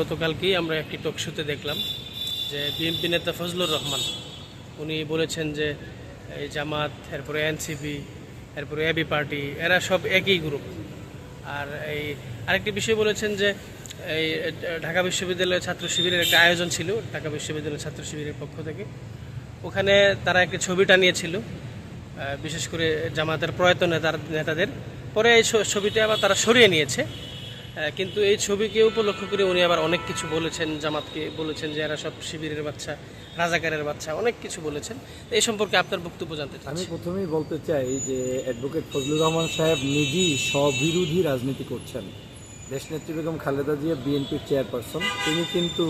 গতকালকেই আমরা একটি টক শোতে দেখলাম যে বিএনপি নেতা ফজলুর রহমান, উনি বলেছেন যে এই জামাত, এরপরে এনসিপি এরপরে এবি পার্টি এরা সব একই গ্রুপ আর এই আরেকটি বিষয় বলেছেন যে এই ঢাকা বিশ্ববিদ্যালয়ের ছাত্র শিবিরের একটা আয়োজন ছিল, ঢাকা বিশ্ববিদ্যালয়ের ছাত্র শিবিরের পক্ষ থেকে। ওখানে তারা একটি ছবি টানিয়েছিল বিশেষ করে জামাতের প্রয়াত নেতার নেতাদের। পরে এই ছবিটা আবার তারা সরিয়ে নিয়েছে। কিন্তু এই ছবিকে উপলক্ষ করে উনি আবার অনেক কিছু বলেছেন, জামাতকে বলেছেন যে এরা সব শিবিরের বাচ্চা, রাজাকারের বাচ্চা, অনেক কিছু বলেছেন। এই সম্পর্কে আপনার বক্তব্য জানতে আমি প্রথমেই বলতে চাই যে অ্যাডভোকেট ফজলুর রহমান সাহেব নিজেই স্ববিরোধী রাজনীতি করছেন। দেশনেত্রী বেগম খালেদা জিয়া, বিএনপির চেয়ারপারসন, তিনি কিন্তু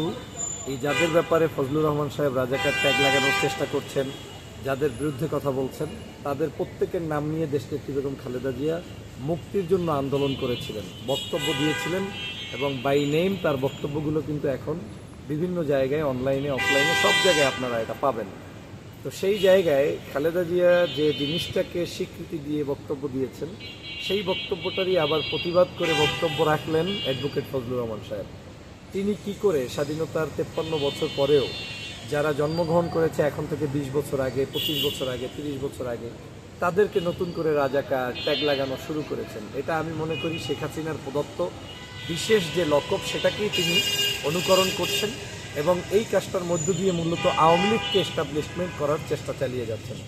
এই যাদের ব্যাপারে ফজলুর রহমান সাহেব রাজাকার ট্যাগ লাগানোর চেষ্টা করছেন। যাদের বিরুদ্ধে কথা বলছেন, তাদের প্রত্যেকের নাম নিয়ে দেশনেত্রী বেগম খালেদা জিয়া মুক্তির জন্য আন্দোলন করেছিলেন, বক্তব্য দিয়েছিলেন এবং বাই নেম তার বক্তব্যগুলো কিন্তু এখন বিভিন্ন জায়গায় অনলাইনে অফলাইনে সব জায়গায় আপনারা এটা পাবেন। তো সেই জায়গায় খালেদা জিয়া যে জিনিসটাকে স্বীকৃতি দিয়ে বক্তব্য দিয়েছেন, সেই বক্তব্যটারই আবার প্রতিবাদ করে বক্তব্য রাখলেন অ্যাডভোকেট ফজলুর রহমান সাহেব। তিনি কি করে স্বাধীনতার তেপ্পান্ন বছর পরেও যারা জন্মগ্রহণ করেছে এখন থেকে বিশ বছর আগে, পঁচিশ বছর আগে, তিরিশ বছর আগে, তাদেরকে নতুন করে রাজাকার, ট্যাগ লাগানো শুরু করেছেন। এটা আমি মনে করি শেখ হাসিনার প্রদত্ত বিশেষ যে লকব সেটাকেই তিনি অনুকরণ করছেন এবং এই কাজটার মধ্য দিয়ে মূলত আওয়ামী লীগকে এস্টাবলিশমেন্ট করার চেষ্টা চালিয়ে যাচ্ছেন।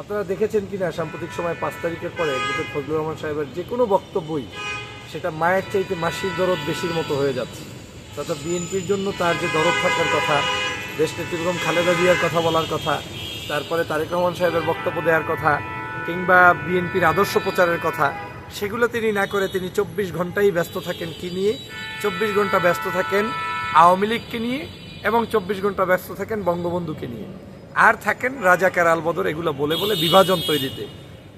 আপনারা দেখেছেন কিনা, সাম্প্রতিক সময় পাঁচ তারিখের পরে ডক্টর ফজলুর রহমান সাহেবের যে কোনো বক্তব্যই সেটা মায়ের চাইতে মাসির দরদ বেশির মতো হয়ে যাচ্ছে। তথা বিএনপির জন্য তার যে দরদ থাকার কথা দেশনেত্রী বেগম খালেদা জিয়ার কথা বলার কথা, তারপরে তারেক রহমান সাহেবের বক্তব্য দেওয়ার কথা, কিংবা বিএনপির আদর্শ প্রচারের কথা, সেগুলো তিনি না করে তিনি চব্বিশ ঘন্টাই ব্যস্ত থাকেন কি নিয়ে? চব্বিশ ঘণ্টা ব্যস্ত থাকেন আওয়ামী লীগকে নিয়ে এবং চব্বিশ ঘণ্টা ব্যস্ত থাকেন বঙ্গবন্ধুকে নিয়ে। আর থাকেন রাজাকার আলবদর এগুলো বলে বলে বিভাজন তৈরিতে।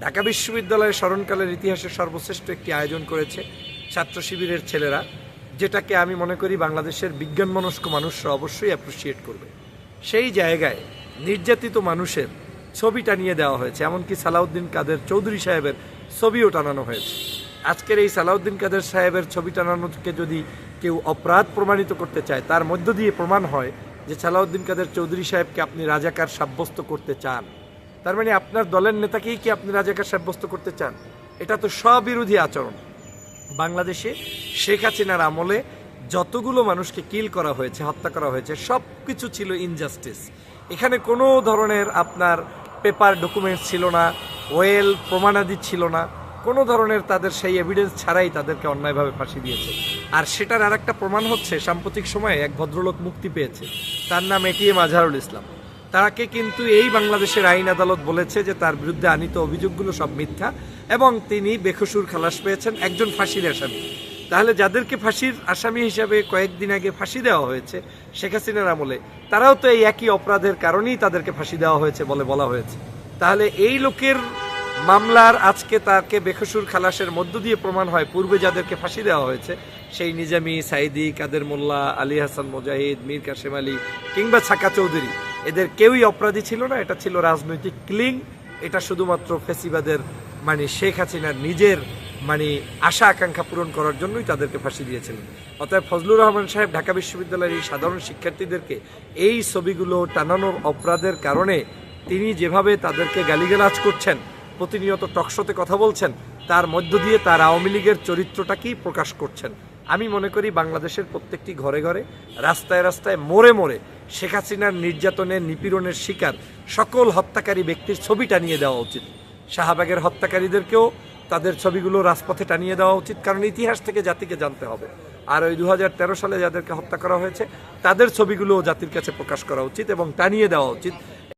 ঢাকা বিশ্ববিদ্যালয়ের স্মরণকালের ইতিহাসের সর্বশ্রেষ্ঠ একটি আয়োজন করেছে ছাত্র শিবিরের ছেলেরা। যেটাকে আমি মনে করি বাংলাদেশের বিজ্ঞান মনস্ক মানুষরা অবশ্যই অ্যাপ্রিসিয়েট করবে। সেই জায়গায় নির্যাতিত মানুষের ছবি টানিয়ে দেওয়া হয়েছে, এমনকি সালাউদ্দিন কাদের চৌধুরী সাহেবের ছবিও টানানো হয়েছে। আজকের এই সালাউদ্দিন কাদের সাহেবের ছবি টানানোকে যদি কেউ অপরাধ প্রমাণিত করতে চায়, তার মধ্য দিয়ে প্রমাণ হয় যে সালাউদ্দিন কাদের চৌধুরী সাহেবকে আপনি রাজাকার সাব্যস্ত করতে চান। তার মানে আপনার দলের নেতাকেই কি আপনি রাজাকার সাব্যস্ত করতে চান? এটা তো স্ববিরোধী আচরণ। বাংলাদেশে শেখ হাসিনার আমলে যতগুলো মানুষকে কিল করা হয়েছে, হত্যা করা হয়েছে সব কিছু ছিল ইনজাস্টিস এখানে কোনো ধরনের আপনার পেপার ডকুমেন্টস ছিল না ওয়েল প্রমাণাদি ছিল না। কোনো ধরনের তাদের সেই এভিডেন্স ছাড়াই তাদেরকে অন্যায়ভাবে ফাঁসি দিয়েছে। আর সেটার আর একটা প্রমাণ হচ্ছে, সাম্প্রতিক সময়ে এক ভদ্রলোক মুক্তি পেয়েছে। তার নাম এটিএম আজহারুল ইসলাম তাকে কিন্তু এই বাংলাদেশের আইন আদালত বলেছে যে তার বিরুদ্ধে আনিত অভিযোগগুলো সব মিথ্যা এবং তিনি বেকসুর খালাস পেয়েছেন একজন ফাঁসির আসামি। তাহলে যাদেরকে ফাঁসির আসামি হিসাবে কয়েকদিন আগে ফাঁসি দেওয়া হয়েছে, শেখ হাসিনার আমলে, তারাও তো এই একই অপরাধের কারণেই তাদেরকে ফাঁসি দেওয়া হয়েছে বলে বলা হয়েছে। তাহলে এই লোকের মামলার আজকে তাকে বেকসুর খালাসের মধ্য দিয়ে প্রমাণ হয়। পূর্বে যাদেরকে ফাঁসি দেওয়া হয়েছে, সেই নিজামি সাইদি কাদের মোল্লা, আলী হাসান মুজাহিদ, মীর কাশেম আলী কিংবা ছাকা চৌধুরী। এদের কেউই অপরাধী ছিল না, এটা ছিল রাজনৈতিক ক্লিং। এটা শুধুমাত্র ফেসিবাদের মানে শেখ হাসিনার নিজের মানে আশা, আকাঙ্ক্ষা পূরণ করার জন্যই তাদেরকে ফাঁসি দিয়েছিলেন। অতএব ফজলুর রহমান সাহেব ঢাকা বিশ্ববিদ্যালয়ের এই সাধারণ শিক্ষার্থীদেরকে এই ছবিগুলো টানানোর অপরাধের কারণে তিনি যেভাবে তাদেরকে গালিগালাজ করছেন প্রতিনিয়ত টকশোতে কথা বলছেন, তার মধ্য দিয়ে তার আওয়ামী লীগের চরিত্রটাকেই প্রকাশ করছেন? আমি মনে করি বাংলাদেশের প্রত্যেকটি ঘরে ঘরে, রাস্তায় রাস্তায় মোড়ে মোড়ে শেখ হাসিনার নির্যাতনের নিপীড়নের শিকার সকল হত্যাকারী ব্যক্তির ছবি টানিয়ে দেওয়া উচিত। শাহবাগের হত্যাকারীদেরকেও তাদের ছবিগুলো রাজপথে টানিয়ে দেওয়া উচিত, কারণ ইতিহাস থেকে জাতিকে জানতে হবে। আর ওই দু হাজার তেরো সালে যাদেরকে হত্যা করা হয়েছে, তাদের ছবিগুলো জাতির কাছে প্রকাশ করা উচিত এবং টানিয়ে দেওয়া উচিত।